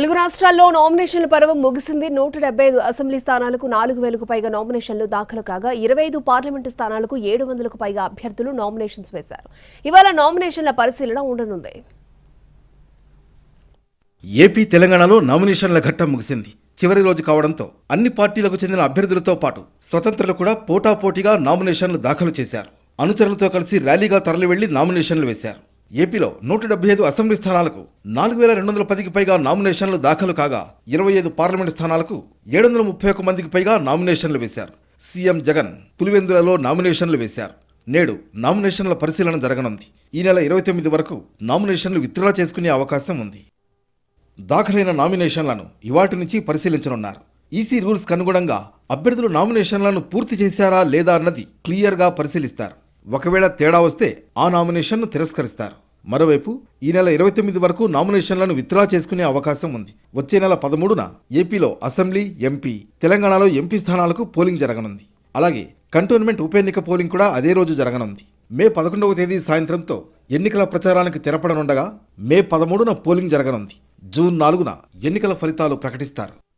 తెలుగు రాష్ట్రాల్లో నామినేషన్ల పర్వం ముగిసింది. నూట డెబ్బై ఐదు అసెంబ్లీ స్థానాలకు నాలుగు వేలకు పైగా నామినేషన్లు దాఖలు కాగా ఇరవై ఐదు పార్లమెంటు స్థానాలకు ఏడు వందలకు పైగా అభ్యర్థులు నామినేషన్స్ వేశారు. ఇవాళ నామినేషన్ల పరిశీలన ఉండనుంది. ఏపీ తెలంగాణలో నామినేషన్ల ఘట్టం ముగిసింది. చివరి రోజు కావడంతో అన్ని పార్టీలకు చెందిన అభ్యర్థులతో పాటు స్వతంత్రులు కూడా పోటాపోటీగా నామినేషన్లు దాఖలు చేశారు. అనుచరులతో కలిసి ర్యాలీగా తరలివెళ్ళి నామినేషన్లు వేశారు. ఏపీలో నూట డెబ్బై ఐదు అసెంబ్లీ స్థానాలకు నాలుగు వేల రెండు వందల పదికి పైగా నామినేషన్లు దాఖలు కాగా ఇరవై ఐదు పార్లమెంటు స్థానాలకు ఏడు వందల ముప్పై ఒక్క మందికి పైగా నామినేషన్లు వేశారు. సీఎం జగన్ పులివెందులలో నామినేషన్లు వేశారు. నేడు నామినేషన్ల పరిశీలన జరగనుంది. ఈ నెల ఇరవై తొమ్మిది వరకు నామినేషన్లు విత్డ్రా చేసుకునే అవకాశం ఉంది. దాఖలైన నామినేషన్లను ఇవాటి నుంచి పరిశీలించనున్నారు. ఈసీ రూల్స్కు అనుగుణంగా అభ్యర్థులు నామినేషన్లను పూర్తి చేశారా లేదా అన్నది క్లియర్గా పరిశీలిస్తారు. ఒకవేళ తేడా వస్తే ఆ నామినేషన్ను తిరస్కరిస్తారు. మరోవైపు ఈ నెల ఇరవై తొమ్మిది వరకు నామినేషన్లను విత్డ్రా చేసుకునే అవకాశం ఉంది. వచ్చే నెల పదమూడున ఏపీలో అసెంబ్లీ ఎంపీ తెలంగాణలో ఎంపీ స్థానాలకు పోలింగ్ జరగనుంది. అలాగే కంటోన్మెంట్ ఉప ఎన్నిక పోలింగ్ కూడా అదే రోజు జరగనుంది. మే పదకొండవ తేదీ సాయంత్రంతో ఎన్నికల ప్రచారానికి తెరపడనుండగా మే పదమూడున పోలింగ్ జరగనుంది. జూన్ నాలుగున ఎన్నికల ఫలితాలు ప్రకటిస్తారు.